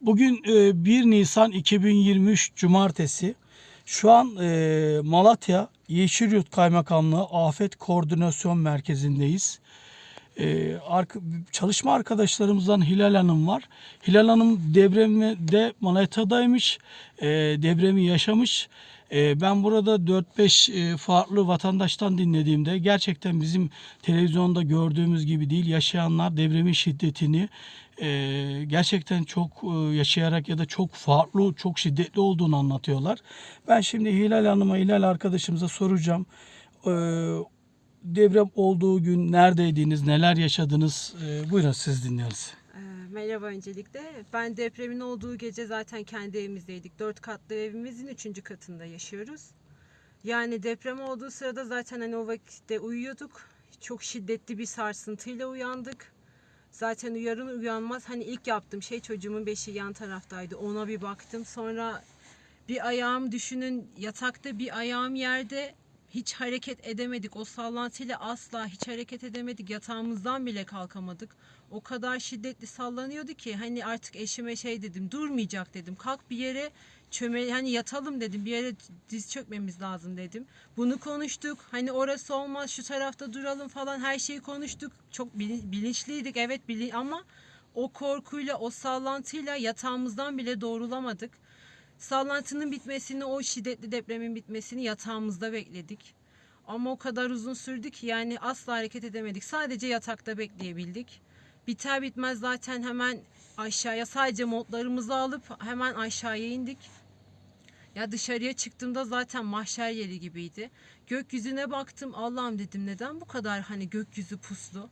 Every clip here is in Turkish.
Bugün e, 1 Nisan 2023 Cumartesi. Şu an e, Malatya Yeşilyurt Kaymakamlığı Afet Koordinasyon Merkezi'ndeyiz. E, çalışma arkadaşlarımızdan Hilal Hanım var. Hilal Hanım depremde Malatya'daymış. E, depremi yaşamış. E, ben burada 4-5 e, farklı vatandaştan dinlediğimde gerçekten bizim televizyonda gördüğümüz gibi değil. Yaşayanlar depremin şiddetini e, gerçekten çok e, yaşayarak ya da çok farklı, çok şiddetli olduğunu anlatıyorlar. Ben şimdi Hilal Hanım'a, Hilal arkadaşımıza soracağım. E, deprem olduğu gün neredeydiniz, neler yaşadınız? E, buyurun siz dinliyoruz. Ee, Merhaba öncelikle. Ben depremin olduğu gece zaten kendi evimizdeydik. Dört katlı evimizin üçüncü katında yaşıyoruz. Yani deprem olduğu sırada zaten hani o vakitte uyuyorduk. Çok şiddetli bir sarsıntıyla uyandık. Zaten uyarın uyanmaz hani ilk yaptığım şey çocuğumun beşiği yan taraftaydı. Ona bir baktım. Sonra bir ayağım düşünün yatakta bir ayağım yerde hiç hareket edemedik. O sallantıyla asla hiç hareket edemedik. Yatağımızdan bile kalkamadık. O kadar şiddetli sallanıyordu ki hani artık eşime şey dedim durmayacak dedim. Kalk bir yere çöme hani yatalım dedim. Bir yere diz çökmemiz lazım dedim. Bunu konuştuk. Hani orası olmaz şu tarafta duralım falan her şeyi konuştuk. Çok bilin- bilinçliydik evet bili ama o korkuyla o sallantıyla yatağımızdan bile doğrulamadık. Sallantının bitmesini, o şiddetli depremin bitmesini yatağımızda bekledik. Ama o kadar uzun sürdü ki yani asla hareket edemedik. Sadece yatakta bekleyebildik. Biter bitmez zaten hemen aşağıya sadece montlarımızı alıp hemen aşağıya indik. Ya dışarıya çıktığımda zaten mahşer yeri gibiydi. Gökyüzüne baktım Allah'ım dedim neden bu kadar hani gökyüzü puslu.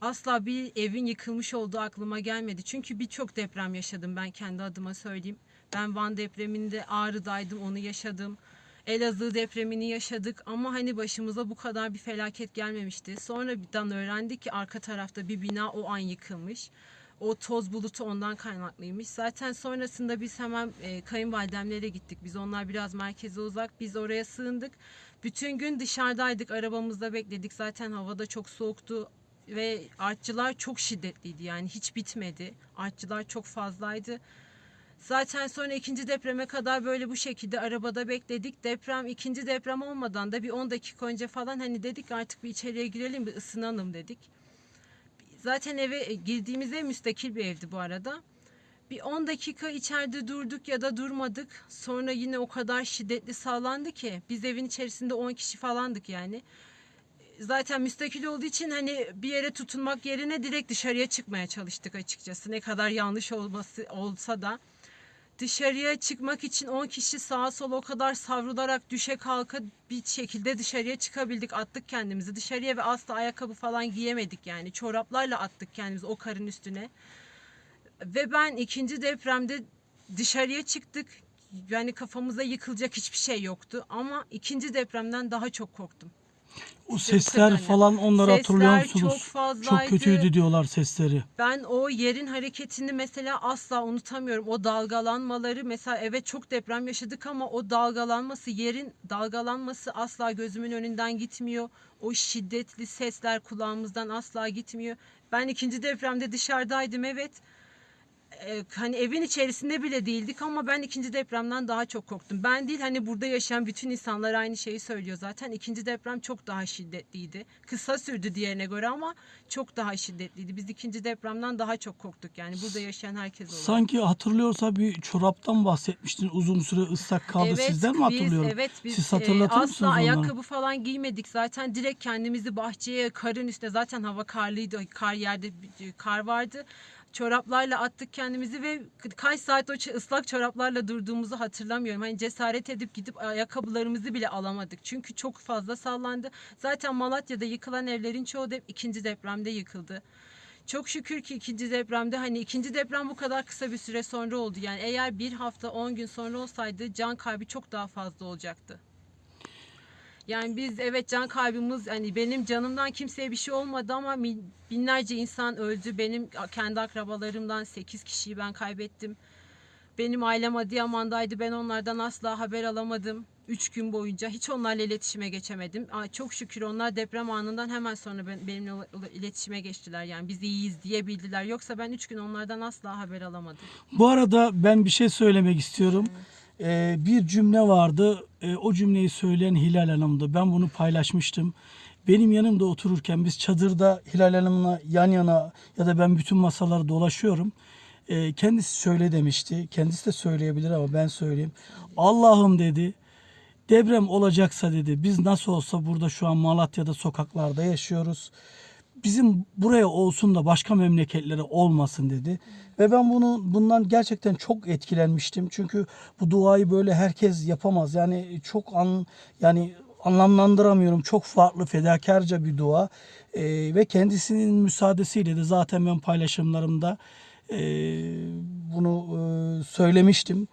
Asla bir evin yıkılmış olduğu aklıma gelmedi. Çünkü birçok deprem yaşadım ben kendi adıma söyleyeyim. Ben Van depreminde Ağrı'daydım onu yaşadım. Elazığ depremini yaşadık ama hani başımıza bu kadar bir felaket gelmemişti. Sonradan öğrendik ki arka tarafta bir bina o an yıkılmış. O toz bulutu ondan kaynaklıymış. Zaten sonrasında biz hemen e, kayınvalidemlere gittik. Biz onlar biraz merkeze uzak. Biz oraya sığındık. Bütün gün dışarıdaydık. Arabamızda bekledik. Zaten havada çok soğuktu ve artçılar çok şiddetliydi. Yani hiç bitmedi. Artçılar çok fazlaydı. Zaten sonra ikinci depreme kadar böyle bu şekilde arabada bekledik. Deprem ikinci deprem olmadan da bir 10 dakika önce falan hani dedik artık bir içeriye girelim bir ısınalım dedik. Zaten eve girdiğimiz ev müstakil bir evdi bu arada. Bir 10 dakika içeride durduk ya da durmadık. Sonra yine o kadar şiddetli sallandı ki biz evin içerisinde 10 kişi falandık yani. Zaten müstakil olduğu için hani bir yere tutunmak yerine direkt dışarıya çıkmaya çalıştık açıkçası. Ne kadar yanlış olması olsa da dışarıya çıkmak için 10 kişi sağa sola o kadar savrularak düşe kalka bir şekilde dışarıya çıkabildik. Attık kendimizi dışarıya ve asla ayakkabı falan giyemedik yani. Çoraplarla attık kendimizi o karın üstüne. Ve ben ikinci depremde dışarıya çıktık. Yani kafamıza yıkılacak hiçbir şey yoktu. Ama ikinci depremden daha çok korktum. O sesler hani. falan onları hatırlıyor Sesler musunuz? çok fazlaydı. Çok kötüydü diyorlar sesleri. Ben o yerin hareketini mesela asla unutamıyorum. O dalgalanmaları mesela evet çok deprem yaşadık ama o dalgalanması, yerin dalgalanması asla gözümün önünden gitmiyor. O şiddetli sesler kulağımızdan asla gitmiyor. Ben ikinci depremde dışarıdaydım evet. Ee, hani evin içerisinde bile değildik ama ben ikinci depremden daha çok korktum. Ben değil hani burada yaşayan bütün insanlar aynı şeyi söylüyor zaten. İkinci deprem çok daha şiddetliydi. Kısa sürdü diğerine göre ama çok daha şiddetliydi. Biz ikinci depremden daha çok korktuk yani burada yaşayan herkes olarak. Sanki hatırlıyorsa bir çoraptan bahsetmiştin uzun süre ıslak kaldı. Sizden mi hatırlıyorum? Biz, evet biz Siz e, hatırlatır mısınız asla onları? ayakkabı falan giymedik. Zaten direkt kendimizi bahçeye karın üstüne zaten hava karlıydı. Kar yerde kar vardı. Çoraplarla attık kendimizi ve kaç saat o ıslak çoraplarla durduğumuzu hatırlamıyorum. Hani cesaret edip gidip ayakkabılarımızı bile alamadık. Çünkü çok fazla sallandı. Zaten Malatya'da yıkılan evlerin çoğu da ikinci depremde yıkıldı. Çok şükür ki ikinci depremde hani ikinci deprem bu kadar kısa bir süre sonra oldu. Yani eğer bir hafta 10 gün sonra olsaydı can kaybı çok daha fazla olacaktı. Yani biz evet can kaybımız hani benim canımdan kimseye bir şey olmadı ama binlerce insan öldü. Benim kendi akrabalarımdan 8 kişiyi ben kaybettim. Benim ailem Adıyaman'daydı. Ben onlardan asla haber alamadım. 3 gün boyunca hiç onlarla iletişime geçemedim. Çok şükür onlar deprem anından hemen sonra ben, benimle iletişime geçtiler. Yani biz iyiyiz diyebildiler. Yoksa ben 3 gün onlardan asla haber alamadım. Bu arada ben bir şey söylemek istiyorum. Ee, bir cümle vardı. Ee, o cümleyi söyleyen Hilal Hanım'dı. Ben bunu paylaşmıştım. Benim yanımda otururken biz çadırda Hilal Hanım'la yan yana ya da ben bütün masaları dolaşıyorum. Ee, kendisi şöyle demişti. Kendisi de söyleyebilir ama ben söyleyeyim. Allah'ım dedi. Deprem olacaksa dedi. Biz nasıl olsa burada şu an Malatya'da sokaklarda yaşıyoruz bizim buraya olsun da başka memleketlere olmasın dedi. Ve ben bunu bundan gerçekten çok etkilenmiştim. Çünkü bu duayı böyle herkes yapamaz. Yani çok an yani anlamlandıramıyorum. Çok farklı fedakarca bir dua. Ee, ve kendisinin müsaadesiyle de zaten ben paylaşımlarımda e, bunu e, söylemiştim.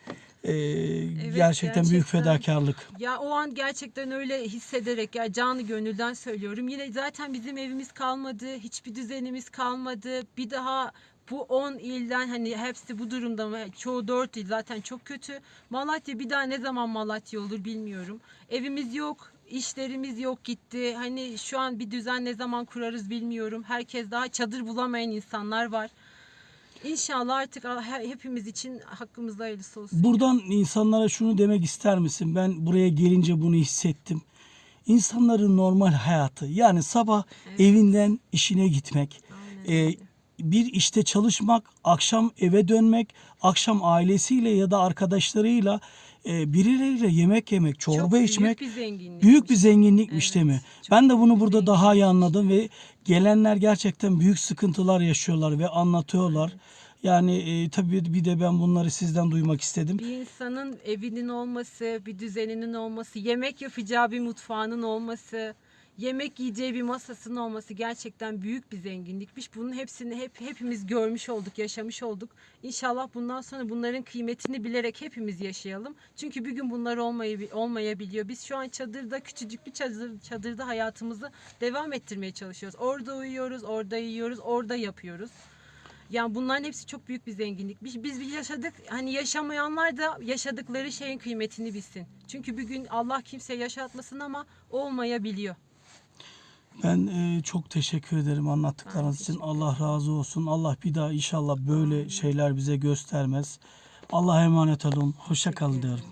Ee, gerçekten, büyük fedakarlık. Ya o an gerçekten öyle hissederek ya canı gönülden söylüyorum. Yine zaten bizim evimiz kalmadı, hiçbir düzenimiz kalmadı. Bir daha bu 10 ilden hani hepsi bu durumda mı? Çoğu 4 il zaten çok kötü. Malatya bir daha ne zaman Malatya olur bilmiyorum. Evimiz yok, işlerimiz yok gitti. Hani şu an bir düzen ne zaman kurarız bilmiyorum. Herkes daha çadır bulamayan insanlar var. İnşallah artık he- hepimiz için hakkımızda hayırlısı olsun. Buradan insanlara şunu demek ister misin? Ben buraya gelince bunu hissettim. İnsanların normal hayatı yani sabah evinden işine gitmek, Aynen e, bir işte çalışmak, akşam eve dönmek, akşam ailesiyle ya da arkadaşlarıyla e, birileriyle yemek yemek, çorba Çok büyük içmek bir zenginlik. büyük bir zenginlikmiş değil mi? çok Ben de bunu burada daha iyi anladım ve gelenler gerçekten büyük sıkıntılar yaşıyorlar ve anlatıyorlar. Yani e, tabii bir de ben bunları sizden duymak istedim. Bir insanın evinin olması, bir düzeninin olması, yemek yapacağı bir mutfağının olması, yemek yiyeceği bir masasının olması gerçekten büyük bir zenginlikmiş. Bunun hepsini hep hepimiz görmüş olduk, yaşamış olduk. İnşallah bundan sonra bunların kıymetini bilerek hepimiz yaşayalım. Çünkü bir gün bunlar olmayı olmayabiliyor. Biz şu an çadırda küçücük bir çadır, çadırda hayatımızı devam ettirmeye çalışıyoruz. Orada uyuyoruz, orada yiyoruz, orada yapıyoruz. Yani bunların hepsi çok büyük bir zenginlik. Biz, biz bir yaşadık. Hani yaşamayanlar da yaşadıkları şeyin kıymetini bilsin. Çünkü bir gün Allah kimseye yaşatmasın ama olmayabiliyor. Ben e, çok teşekkür ederim anlattıklarınız için. Allah razı olsun. Allah bir daha inşallah böyle şeyler bize göstermez. Allah'a emanet olun. Hoşça kalın diyorum.